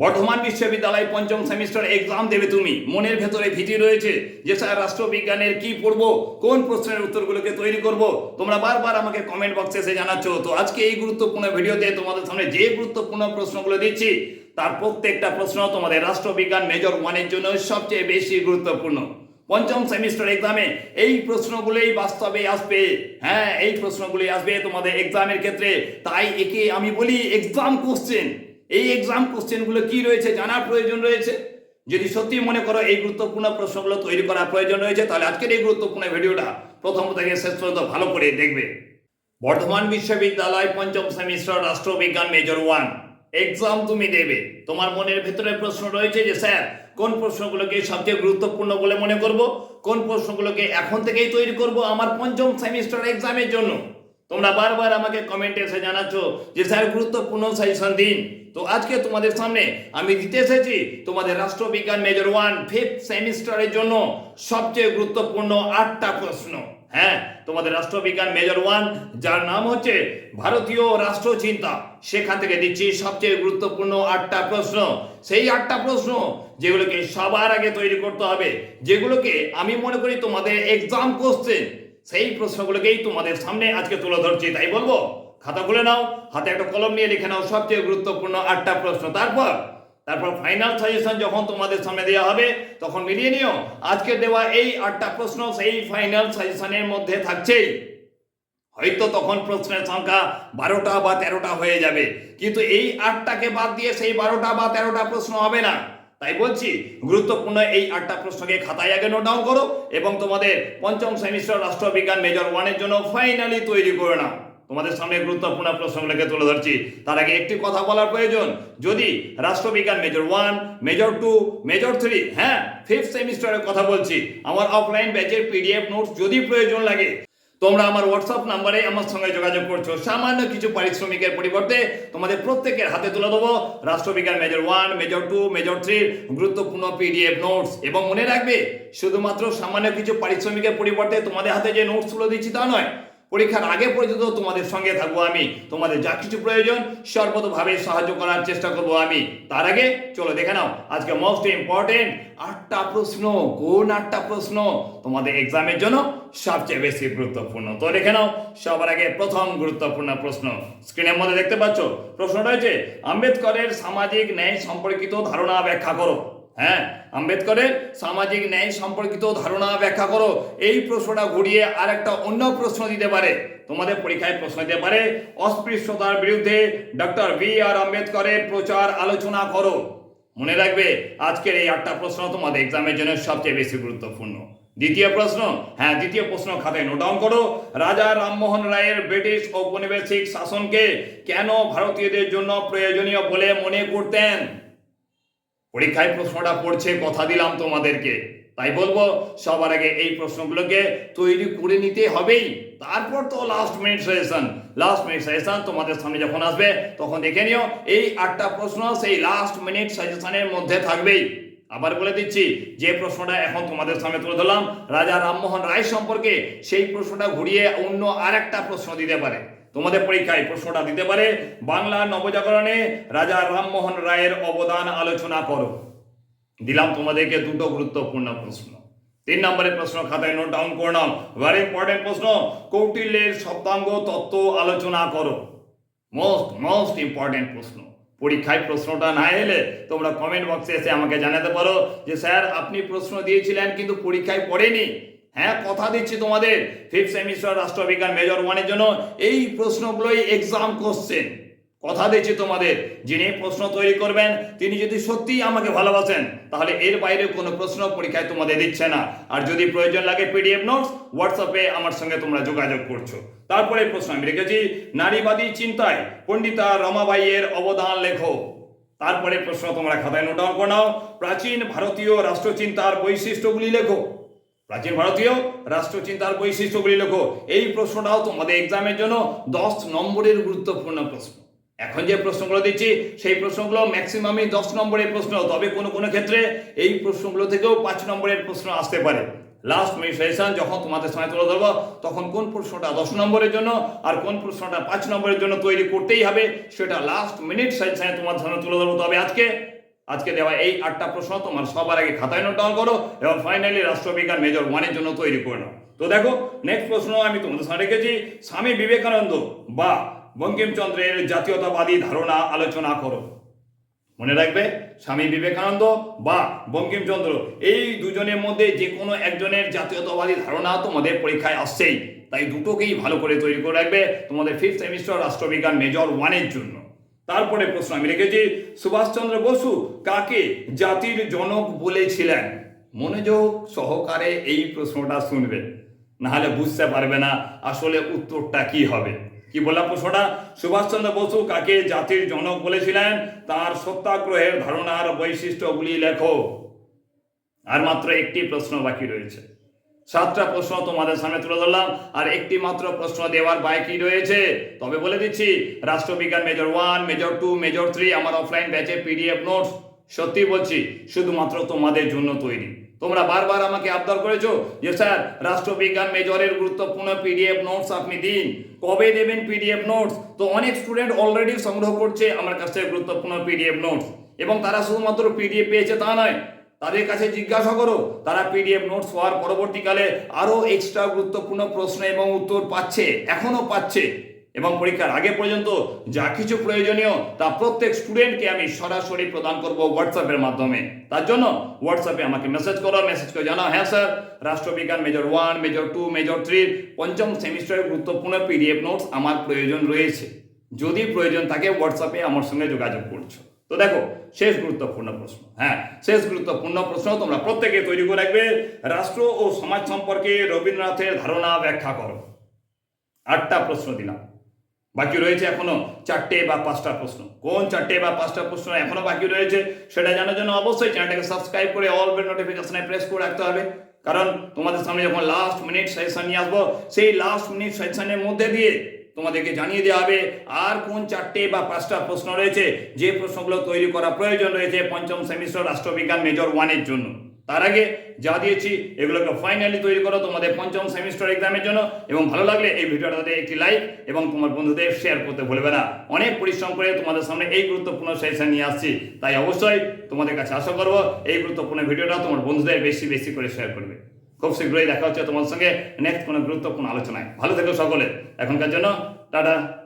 বর্ধমান বিশ্ববিদ্যালয় পঞ্চম semester exam দেবে তুমি। মনের ভেতরে ভীতি রয়েছে যে, স্যার, রাষ্ট্রবিজ্ঞানের কি পড়ব? কোন প্রশ্নের উত্তরগুলোকে তৈরি করব? তোমরা বারবার আমাকে কমেন্ট বক্সে এসে জানাচ্ছ। তো আজকে এই গুরুত্বপূর্ণ ভিডিওতে তোমাদের সামনে যে গুরুত্বপূর্ণ প্রশ্নগুলো দিচ্ছি, তার প্রত্যেকটা প্রশ্ন তোমাদের রাষ্ট্রবিজ্ঞান মেজর ওয়ানের জন্য সবচেয়ে বেশি গুরুত্বপূর্ণ। পঞ্চম সেমিস্টার এক্সামে এই প্রশ্নগুলোই বাস্তবে আসবে। হ্যাঁ এই প্রশ্নগুলি আসবে তোমাদের এক্সামের ক্ষেত্রে। তাই একে আমি বলি এক্সাম কোশ্চেন এই এক্সাম কোশ্চেনগুলো কি রয়েছে জানার প্রয়োজন রয়েছে। যদি সত্যি মনে করো এই গুরুত্বপূর্ণ প্রশ্নগুলো তৈরি করার প্রয়োজন রয়েছে, তাহলে আজকের এই গুরুত্বপূর্ণ ভিডিওটা প্রথম থেকে শেষ পর্যন্ত ভালো করে দেখবে। বর্ধমান বিশ্ববিদ্যালয় পঞ্চম সেমিস্টার রাষ্ট্রবিজ্ঞান মেজর ওয়ান এক্সাম তুমি দেবে। তোমার মনের ভেতরে প্রশ্ন রয়েছে যে, স্যার, কোন প্রশ্নগুলোকে সবচেয়ে গুরুত্বপূর্ণ বলে মনে করব? কোন প্রশ্নগুলোকে এখন থেকেই তৈরি করব আমার পঞ্চম সেমিস্টার এক্সামের জন্য? তোমরা বারবার আমাকে কমেন্টে এসে জানাচ্ছ যে স্যার গুরুত্বপূর্ণ সাজেশন দিন। তো আজকে তোমাদের সামনে আমি দিতে এসেছি তোমাদের রাষ্ট্রবিজ্ঞান মেজর ওয়ান ফিফথ সেমিস্টারের জন্য সবচেয়ে গুরুত্বপূর্ণ আটটা প্রশ্ন। হ্যাঁ তোমাদের রাষ্ট্রবিজ্ঞান মেজর ওয়ান যার নাম হচ্ছে ভারতীয় রাষ্ট্রচিন্তা। সেখান থেকে দিচ্ছি সবচেয়ে গুরুত্বপূর্ণ আটটা প্রশ্ন। সেই আটটা প্রশ্ন যেগুলোকে সবার আগে তৈরি করতে হবে, যেগুলোকে আমি মনে করি তোমাদের এক্সাম কোশ্চেন সেই প্রশ্নগুলোকেই তোমাদের সামনে আজকে তুলে ধরছি, তাই বলব? খাতা খুলে নাও, হাতে একটা কলম নিয়ে লিখে নাও সবচেয়ে গুরুত্বপূর্ণ আটটা প্রশ্ন। তারপর তারপর ফাইনাল সাজেশন যখন তোমাদের সামনে দেওয়া হবে, তখন মিলিয়ে নিও, আজকে দেওয়া এই আটটা প্রশ্ন সেই ফাইনাল সাজেশনের মধ্যে থাকছেই। হয়তো তখন প্রশ্নের সংখ্যা বারোটা বা তেরোটা হয়ে যাবে, কিন্তু এই আটটাকে বাদ দিয়ে সেই বারোটা বা তেরোটা প্রশ্ন হবে না। তাই বলছি, গুরুত্বপূর্ণ এই আটটা প্রশ্নকে খাতায় আগে নোট ডাউন করো এবং তোমাদের পঞ্চম সেমিস্টার রাষ্ট্রবিজ্ঞান মেজর ওয়ানের জন্য ফাইনালি তৈরি করে নাও। তোমাদের সামনে গুরুত্বপূর্ণ প্রশ্নগুলোকে তুলে ধরছি। তার আগে একটি কথা বলার প্রয়োজন, যদি রাষ্ট্রবিজ্ঞান major one major two major three হ্যাঁ ফিফথ সেমিস্টারের কথা বলছি, আমার অফলাইন ব্যাচের পিডিএফ নোটস যদি প্রয়োজন লাগে তোমরা আমার হোয়াটসঅ্যাপ নাম্বারে আমার সঙ্গে যোগাযোগ করছ। সামান্য কিছু পারিশ্রমিকের পরিবর্তে তোমাদের প্রত্যেকের হাতে তুলে দেবো। রাষ্ট্রবিজ্ঞান major one major two major থ্রির গুরুত্বপূর্ণ পিডিএফ নোটস এবং মনে রাখবে, শুধুমাত্র সামান্য কিছু পারিশ্রমিকের পরিবর্তে তোমাদের হাতে যে নোটসগুলো দিচ্ছি তা নয় পরীক্ষার আগে পর্যন্ত তোমাদের সঙ্গে থাকব আমি। তোমাদের যা কিছু প্রয়োজন সর্বতভাবে সাহায্য করার চেষ্টা করব আমি। তার আগে চলো দেখে নাও, আজকে মোস্ট ইম্পর্টেন্ট আটটা প্রশ্ন, কোন আটটা প্রশ্ন তোমাদের এক্সামের জন্য সবচেয়ে বেশি গুরুত্বপূর্ণ? তো দেখে নাও, সবার আগে প্রথম গুরুত্বপূর্ণ প্রশ্ন। স্ক্রিনের মধ্যে দেখতে পাচ্ছ, প্রশ্নটা হচ্ছে আম্বেদকরের সামাজিক ন্যায় সম্পর্কিত ধারণা ব্যাখ্যা করো। হ্যাঁ আম্বেদকরের সামাজিক ন্যায় সম্পর্কিত ধারণা ব্যাখ্যা করো। এই প্রশ্নটা ঘুরিয়ে আর একটা অন্য প্রশ্ন দিতে পারে। তোমাদের পরীক্ষায় প্রশ্ন দিতে পারে। অস্পৃশ্যতার বিরুদ্ধে ডক্টর বি আর আম্বেদকরের প্রচার আলোচনা করো। মনে রাখবে, আজকের এই আটটা প্রশ্ন তোমাদের এক্সামের জন্য সবচেয়ে বেশি গুরুত্বপূর্ণ। দ্বিতীয় প্রশ্ন হ্যাঁ দ্বিতীয় প্রশ্ন খাতায় নোট ডাউন করো। রাজা রামমোহন রায়ের ব্রিটিশ ঔপনিবেশিক শাসনকে কেন ভারতীয়দের জন্য প্রয়োজনীয় বলে মনে করতেন? পরীক্ষায় প্রশ্নটা পড়ছে, কথা দিলাম তোমাদেরকে। তাই বলব, সবার আগে এই প্রশ্নগুলোকে তৈরি করে নিতে হবেই। তারপর তো last minute suggestion last minute suggestion তোমাদের সামনে যখন আসবে, তখন দেখে নিও, এই আটটা প্রশ্ন সেই লাস্ট মিনিট সাজেশনের মধ্যে থাকবেই। আবার বলে দিচ্ছি, যে প্রশ্নটা এখন তোমাদের সামনে তুলে ধরলাম, রাজা রামমোহন রায় সম্পর্কে সেই প্রশ্নটা ঘুরিয়ে অন্য আর একটা প্রশ্ন দিতে পারে। তোমাদের পরীক্ষায় প্রশ্নটা দিতে পারে। বাংলা নবজাগরণে রাজা রামমোহন রায়ের অবদান আলোচনা করো। দিলাম তোমাদেরকে দুটো গুরুত্বপূর্ণ প্রশ্ন। তিন নম্বরের প্রশ্ন খাতায় নোট ডাউন করে নাও। ভেরি ইম্পর্টেন্ট প্রশ্ন, কৌটিল্যের সপ্তাঙ্গ তত্ত্ব আলোচনা করো। মোস্ট মোস্ট ইম্পর্টেন্ট প্রশ্ন। পরীক্ষায় প্রশ্নটা না এলে তোমরা কমেন্ট বক্সে এসে আমাকে জানাতে পারো যে, স্যার, আপনি প্রশ্ন দিয়েছিলেন কিন্তু পরীক্ষায় পড়েনি। হ্যাঁ কথা দিচ্ছি তোমাদের। ফিফথ সেমিস্টার রাষ্ট্রবিজ্ঞান মেজর ওয়ানের জন্য এই প্রশ্নগুলোই এক্সাম কোশ্চেন কথা দিচ্ছি তোমাদের। যিনি প্রশ্ন তৈরি করবেন, তিনি যদি সত্যিই আমাকে ভালোবাসেন, তাহলে এর বাইরে কোনো প্রশ্ন পরীক্ষায় তোমাদের দিচ্ছে না। আর যদি প্রয়োজন লাগে পিডিএফ নোটস হোয়াটসঅ্যাপে আমার সঙ্গে তোমরা যোগাযোগ করছ। তারপরে প্রশ্ন আমি রেখেছি, নারীবাদী চিন্তায় পণ্ডিতা রমাবাইয়ের অবদান লেখো। তারপরে প্রশ্ন তোমরা খাতায় নোট ডাউন করে নাও। প্রাচীন ভারতীয় রাষ্ট্রচিন্তার বৈশিষ্ট্যগুলি লেখো। প্রাচীন ভারতীয় রাষ্ট্রচিন্তার বৈশিষ্ট্যগুলি লেখো। এই প্রশ্নটাও তোমাদের এক্সামের জন্য দশ নম্বরের গুরুত্বপূর্ণ প্রশ্ন। এখন যে প্রশ্নগুলো দিচ্ছি, সেই প্রশ্নগুলো ম্যাক্সিমামই দশ নম্বরের প্রশ্ন, তবে কোনো কোনো ক্ষেত্রে এই প্রশ্নগুলো থেকেও পাঁচ নম্বরের প্রশ্ন আসতে পারে। লাস্ট মিনিট সেশন যখন তোমাদের সময় তুলে ধরবো, তখন কোন প্রশ্নটা দশ নম্বরের জন্য আর কোন প্রশ্নটা পাঁচ নম্বরের জন্য তৈরি করতেই হবে, সেটা লাস্ট মিনিট সেশনে তোমার সামনে তুলে ধরবো। তবে আজকে আজকে দেওয়া এই আটটা প্রশ্ন তোমার সবার আগে খাতায় নোট ডাউন করো এবং ফাইনালি রাষ্ট্রবিজ্ঞান মেজর ওয়ানের জন্য তৈরি করে নাও। তো দেখো নেক্সট প্রশ্ন আমি তোমাদের সামনে রেখেছি। স্বামী বিবেকানন্দ বা বঙ্কিমচন্দ্রের জাতীয়তাবাদী ধারণা আলোচনা করো। মনে রাখবে, স্বামী বিবেকানন্দ বা বঙ্কিমচন্দ্র, এই দুজনের মধ্যে যে কোনো একজনের জাতীয়তাবাদী ধারণা তোমাদের পরীক্ষায় আসছেই। তাই দুটোকেই ভালো করে তৈরি করে রাখবে তোমাদের ফিফথ সেমিস্টার রাষ্ট্রবিজ্ঞান মেজর ওয়ানের জন্য। তারপরে প্রশ্ন আমি লিখেছি সুভাষচন্দ্র বসু কাকে জাতির জনক বলেছিলেন? মনোযোগ সহকারে এই প্রশ্নটা শুনবে। নাহলে বুঝতে পারবে না আসলে উত্তরটা কি হবে। কি বললাম প্রশ্নটা? সুভাষচন্দ্র বসু কাকে জাতির জনক বলেছিলেন? তার সত্যাগ্রহের ধারণার বৈশিষ্ট্যগুলি লেখো। আর মাত্র একটি প্রশ্ন বাকি রয়েছে। সাতটা প্রশ্ন তোমাদের সামনে তুলে ধরলাম। আর একটি মাত্র প্রশ্ন দেওয়ার বাকি রয়েছে। তবে বলে দিচ্ছি, রাষ্ট্রবিজ্ঞান major one major two major three আমার অফলাইন ব্যাচে পিডিএফ নোটস সত্যি বলছি, শুধুমাত্র তোমাদের জন্য তৈরি। তোমরা বারবার আমাকে আবদার করেছ যে, স্যার, রাষ্ট্রবিজ্ঞান মেজরের গুরুত্বপূর্ণ পিডিএফ নোটস আপনি দিন। কবে দেবেন পিডিএফ নোটস তো অনেক স্টুডেন্ট অলরেডি সংগ্রহ করছে আমার কাছ থেকে গুরুত্বপূর্ণ পিডিএফ নোটস এবং তারা শুধুমাত্র পিডিএফ পেয়েছে তা নয় তাদের কাছে জিজ্ঞাসা করো, তারা পিডিএফ নোটস হওয়ার পরবর্তীকালে আরও এক্সট্রা গুরুত্বপূর্ণ প্রশ্ন এবং উত্তর পাচ্ছে, এখনও পাচ্ছে। এবং পরীক্ষার আগে পর্যন্ত যা কিছু প্রয়োজনীয় তা প্রত্যেক স্টুডেন্টকে আমি সরাসরি প্রদান করব হোয়াটসঅ্যাপের মাধ্যমে। তার জন্য হোয়াটসঅ্যাপে আমাকে মেসেজ করো মেসেজ করে জানাও হ্যাঁ স্যার, রাষ্ট্রবিজ্ঞান major one major two major থ্রির পঞ্চম সেমিস্টারের গুরুত্বপূর্ণ পিডিএফ নোটস আমার প্রয়োজন রয়েছে। যদি প্রয়োজন থাকে হোয়াটসঅ্যাপে আমার সঙ্গে যোগাযোগ করছ। তো দেখো, শেষ গুরুত্বপূর্ণ প্রশ্ন হ্যাঁ শেষ গুরুত্বপূর্ণ প্রশ্ন তোমরা প্রত্যেকে তৈরি করে রাখবে। রাষ্ট্র ও সমাজ সম্পর্কে রবীন্দ্রনাথের ধারণা ব্যাখ্যা করো। আটটা প্রশ্ন দিলাম। বাকি রয়েছে এখনও চারটে বা পাঁচটা প্রশ্ন। কোন চারটে বা পাঁচটা প্রশ্ন এখনও বাকি রয়েছে সেটা জানার জন্য অবশ্যই চ্যানেলটাকে সাবস্ক্রাইব করে অল বেল নোটিফিকেশনে প্রেস করে রাখতে হবে। কারণ তোমাদের সামনে যখন লাস্ট মিনিট সেশন নিয়ে আসব, সেই লাস্ট মিনিট সেশনের মধ্যে দিয়ে তোমাদেরকে জানিয়ে দেওয়া হবে আর কোন চারটে বা পাঁচটা প্রশ্ন রয়েছে, যে প্রশ্নগুলো তৈরি করা প্রয়োজন রয়েছে পঞ্চম সেমিস্টার রাষ্ট্রবিজ্ঞান মেজর ওয়ানের জন্য। তার আগে যা দিয়েছি, এগুলোকে ফাইনালি তৈরি করো তোমাদের পঞ্চম সেমিস্টার এক্সামের জন্য, এবং ভালো লাগলে এই ভিডিওটাতে একটি লাইক এবং তোমার বন্ধুদের শেয়ার করতে ভুলবে না। অনেক পরিশ্রম করে তোমাদের সামনে এই গুরুত্বপূর্ণ সেশন নিয়ে আসছি। তাই অবশ্যই তোমাদের কাছে আশা করব এই গুরুত্বপূর্ণ ভিডিওটা তোমার বন্ধুদের বেশি বেশি করে শেয়ার করবে। খুব শীঘ্রই দেখা হচ্ছে তোমার সঙ্গে নেক্সট কোনো গুরুত্বপূর্ণ আলোচনায়। ভালো থেকো সকলে। এখনকার জন্য 大单